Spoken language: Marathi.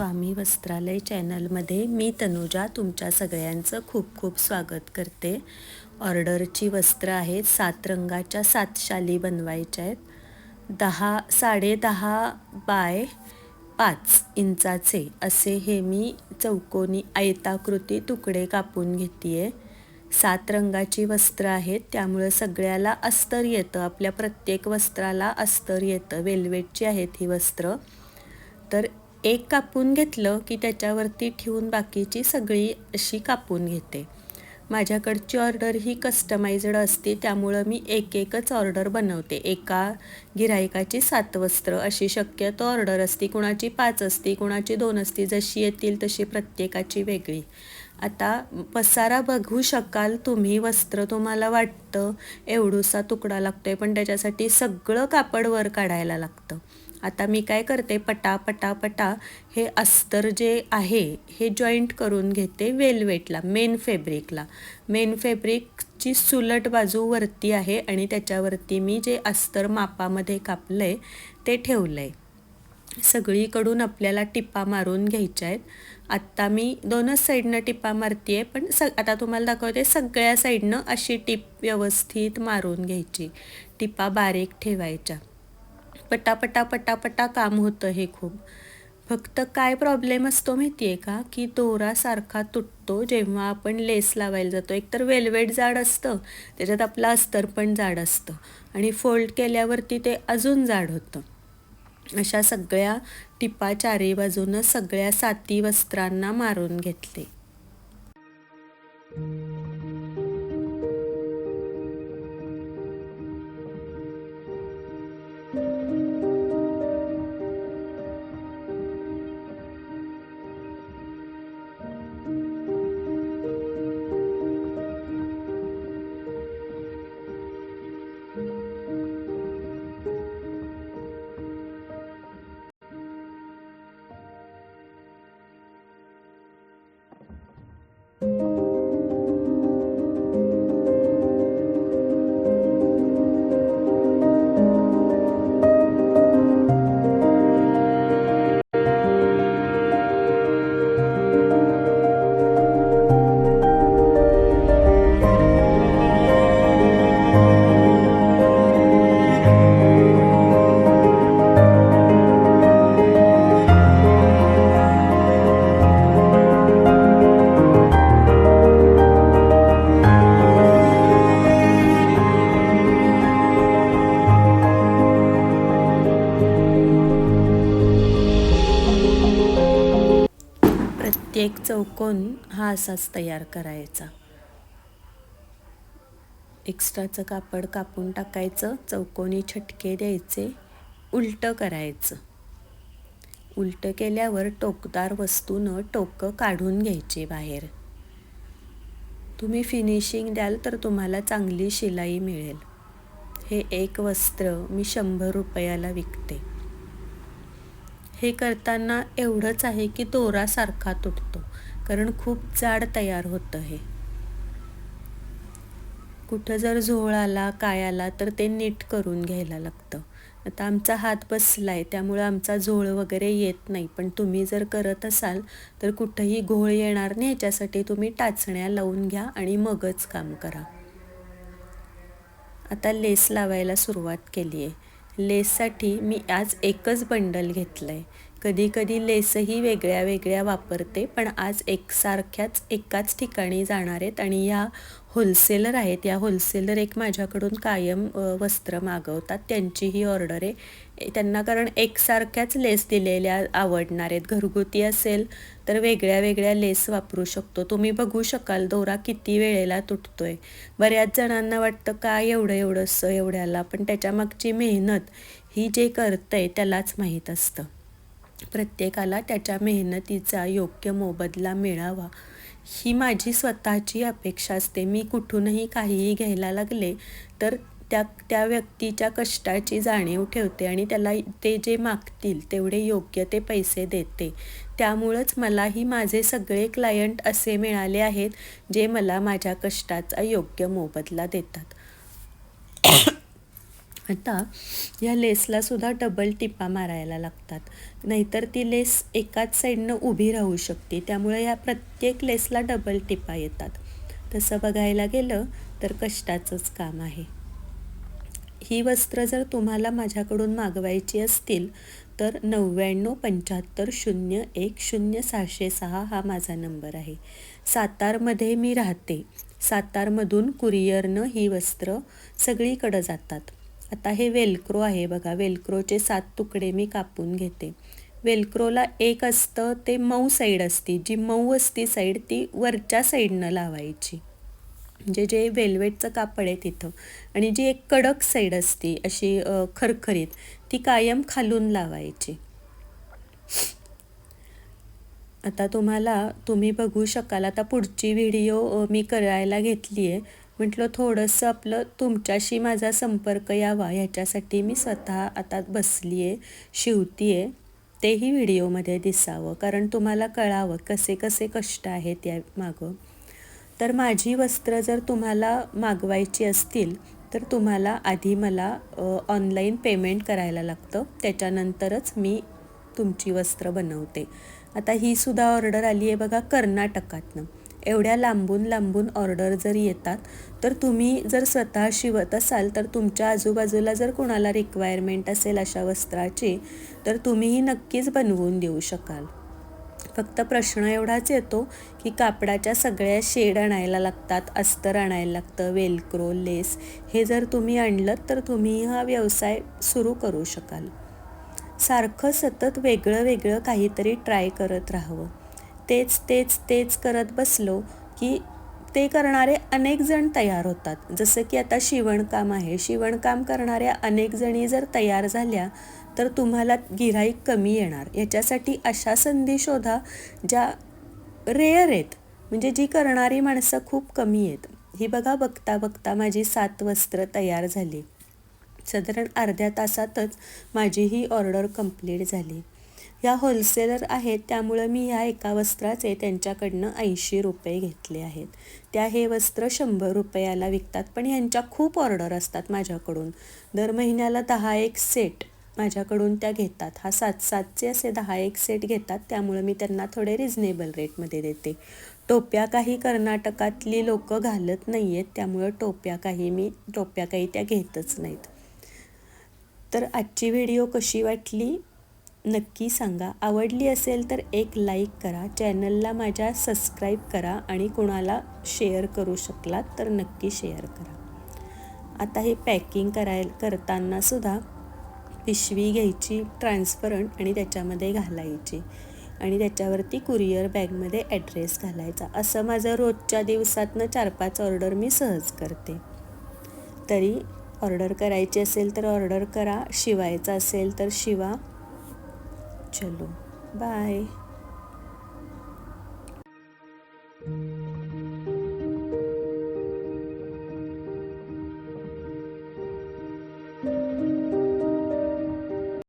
स्वामी वस्त्रालय चॅनलमध्ये मी तनुजा तुमच्या सगळ्यांचं खूप खूप स्वागत करते. ऑर्डरची वस्त्र आहेत सात रंगाच्या सात शाली बनवायच्या आहेत. दहा साडे दहा बाय पाच इंचाचे असे हे मी चौकोनी आयताकृती तुकडे कापून घेते आहे सात रंगाची वस्त्र आहेत त्यामुळं सगळ्याला अस्तर येतं आपल्या प्रत्येक वस्त्राला अस्तर येतं. वेल्वेटची आहेत ही वस्त्र. तर एक कापून घेतलं की त्याच्यावरती ठेवून बाकीची सगळी अशी कापून घेते. माझ्याकडची ऑर्डर ही कस्टमाइज्ड असते त्यामुळं मी एक एकच ऑर्डर बनवते. एका गिरायकाची सात वस्त्र अशी शक्यतो ऑर्डर असते. कुणाची पाच असते कुणाची दोन असते जशी येतील तशी प्रत्येकाची वेगळी. आता पसारा बघू शकाल तुम्ही वस्त्र तुम्हाला वाटतं एवढूसा तुकडा लागतो आहे पण त्याच्यासाठी सगळं कापड वर काढायला लागतं. आता मी काय करते पटा पटा पटा हे अस्तर जे आहे हे जॉईंट करून घेते वेलवेटला मेन फॅब्रिकला मेन फॅब्रिकची सुलट बाजू वरती आहे आणि त्याच्यावरती मी जे अस्तर मापामध्ये कापलं आहे ते ठेवलं आहे सगळीकडून आपल्याला टिप्पा मारून घ्यायच्या आहेत. आत्ता मी दोनच साईडनं टिप्पा मारते आहे पण स आता तुम्हाला दाखवते सगळ्या साईडनं अशी टिप व्यवस्थित मारून घ्यायची. टिप्पा बारीक ठेवायच्या. पटापटा पटापटा काम होतं हे खूप. फक्त काय प्रॉब्लेम असतो माहिती आहे का? की दोरा सारखा तुटतो जेव्हा आपण लेस लावायला जातो. एकतर वेलवेट जाड असतं त्याच्यात आपलं अस्तर पण जाड असतं आणि फोल्ड केल्यावरती ते अजून जाड होतं. अशा सगळ्या टिपा चारी बाजूनं सगळ्या साती वस्त्रांना मारून घेतले. प्रत्येक चौकोन हा असाच तयार करायचा. एक्स्ट्राचं कापड कापून टाकायचं चौकोनी छटके द्यायचे उलटं करायचं. उलटं केल्यावर टोकदार वस्तूनं टोकं काढून घ्यायचे बाहेर. तुम्ही फिनिशिंग द्याल तर तुम्हाला चांगली शिलाई मिळेल. हे एक वस्त्र मी शंभर रुपयाला विकते. हे करताना एवढंच आहे की दोरासारखा तुटतो. कारण खूप जाड तयार होतं हे. कुठं जर झोळ आला काय आला तर ते नीट करून घ्यायला लागतं. आता आमचा हात बसला आहे त्यामुळं आमचा झोळ वगैरे येत नाही. पण तुम्ही जर करत असाल तर कुठंही घोळ येणार नाही. ह्याच्यासाठी तुम्ही टाचण्या लावून घ्या आणि मगच काम करा. आता लेस लावायला सुरुवात केली आहे लेससाठी मी आज एकच बंडल घेतलं आहे कधीकधी लेसही वेगळ्या वेगळ्या वापरते पण आज एकसारख्याच एकाच ठिकाणी जाणार आहेत आणि या होलसेलर आहेत. या होलसेलर एक माझ्याकडून कायम वस्त्र मागवतात. त्यांची ही ऑर्डर आहे. त्यांना कारण एकसारख्याच लेस दिलेल्या आवडणार आहेत. घरगुती असेल तर वेगळ्या वेगळ्या लेस वापरू शकतो. तुम्ही बघू शकाल दोरा किती वेळेला तुटतोय. बऱ्याच जणांना वाटतं काय एवढं एवढंसं एवढ्याला? पण त्याच्यामागची मेहनत ही जे करतंय त्यालाच माहीत असतं. प्रत्येकाला त्याच्या मेहनतीचा योग्य मोबदला मिळावा. ही माझी स्वतःची अपेक्षा असते. मी कुठूनही काहीही घ्यायला लागले तर त्या त्या व्यक्तीच्या कष्टाची जाणीव ठेवते आणि त्याला ते जे मागतील तेवढे योग्य ते पैसे देते. त्यामुळंच मलाही माझे सगळे क्लायंट असे मिळाले आहेत जे मला माझ्या कष्टाचा योग्य मोबदला देतात. आता या लेसला सुद्धा डबल टिपा मारायला लागतात. नाहीतर ती लेस एकाच साईडनं उभी राहू शकते. त्यामुळे या प्रत्येक लेसला डबल टिपा येतात. तसं बघायला गेलं तर कष्टाचंच काम आहे. ही वस्त्र जर तुम्हाला माझ्याकडून मागवायची असतील तर नव्याण्णव पंच्याहत्तर शून्य एक शून्य सहाशे सहा हा माझा नंबर आहे. सातारमध्ये मी राहते. सातारमधून कुरिअरनं ही वस्त्र सगळीकडं जातात. आता हे वेलक्रो आहे बघा. वेलक्रोचे सात तुकडे मी कापून घेते. वेलक्रोला एक असतं ते मऊ साईड असती. जी मऊ असती साईड ती वरच्या साईडनं लावायची. म्हणजे जे वेल्वेटचं कापड आहे तिथं. आणि जी एक कडक साईड असती अशी खरखरीत ती कायम खालून लावायची. आता तुम्हाला तुम्ही बघू शकाल. आता पुढची व्हिडिओ मी करायला घेतली आहे म्हटलं थोडंसं आपलं तुमच्याशी माझा संपर्क यावा. ह्याच्यासाठी मी स्वतः आता बसली आहे शिवती आहे तेही व्हिडिओमध्ये दिसावं. कारण तुम्हाला कळावं कसे कसे कष्ट आहेत या मागं. तर माझी वस्त्र जर तुम्हाला मागवायची असतील तर तुम्हाला आधी मला ऑनलाईन पेमेंट करायला लागतं. त्याच्यानंतरच मी तुमची वस्त्र बनवते. आता ही सुद्धा ऑर्डर आली आहे बघा कर्नाटकातनं. एवढ्या लांबून लांबून ऑर्डर जर येतात तर तुम्ही जर स्वतः शिवत असाल तर तुमच्या आजूबाजूला जर कुणाला रिक्वायरमेंट असेल अशा वस्त्राची तर तुम्हीही नक्कीच बनवून देऊ शकाल. फक्त प्रश्न एवढाच येतो की कापडाच्या सगळ्या शेड आणायला लागतात अस्तर आणायला लागतं वेलक्रो लेस हे जर तुम्ही आणलं तर तुम्ही हा व्यवसाय सुरू करू शकाल. सारखं सतत वेगळं वेगळं काहीतरी ट्राय करत राहावं. तेच तेच तेच करत बसलो की ते करणारे अनेक जण तयार होतात. जसं की आता शिवणकाम आहे. शिवणकाम करणाऱ्या अनेक जणी जर तयार झाल्या तर तुम्हाला गिराईक कमी येणार. याच्यासाठी अशा संधी शोधा ज्या रेअर आहेत. म्हणजे जी करणारी माणसं खूप कमी आहेत. ही बघा बघता बघता माझी सात वस्त्र तयार झाली. साधारण अर्ध्या तासातच माझी ही ऑर्डर कंप्लीट झाली. ह्या होलसेलर आहेत त्यामुळं मी ह्या एका वस्त्राचे त्यांच्याकडनं ऐंशी रुपये घेतले आहेत. त्या हे वस्त्र शंभर रुपयाला विकतात पण ह्यांच्या खूप ऑर्डर असतात माझ्याकडून. दर महिन्याला दहा एक सेट माझ्याकडून त्या घेतात. हा सात सातचे असे दहा एक सेट घेतात त्यामुळं मी त्यांना थोडे रिझनेबल रेटमध्ये देते. टोप्या काही कर्नाटकातली लोकं घालत नाही आहेत त्यामुळं टोप्या काही मी टोप्या काही त्या घेतच नाहीत. तर आजची व्हिडिओ कशी वाटली? नक्की सांगा. आवडली असेल तर एक लाईक करा. चॅनलला माझ्या सबस्क्राईब करा आणि कोणाला शेअर करू शकलात तर नक्की शेअर करा. आता हे पॅकिंग कराय करतानासुद्धा पिशवी घ्यायची ट्रान्सपरंट आणि त्याच्यामध्ये घालायची. आणि त्याच्यावरती कुरिअर बॅगमध्ये ॲड्रेस घालायचा. असं माझं रोजच्या दिवसातनं चार पाच ऑर्डर मी सहज करते. तरी ऑर्डर करायची असेल तर ऑर्डर करा. शिवायचं असेल तर शिवा. चलो बाय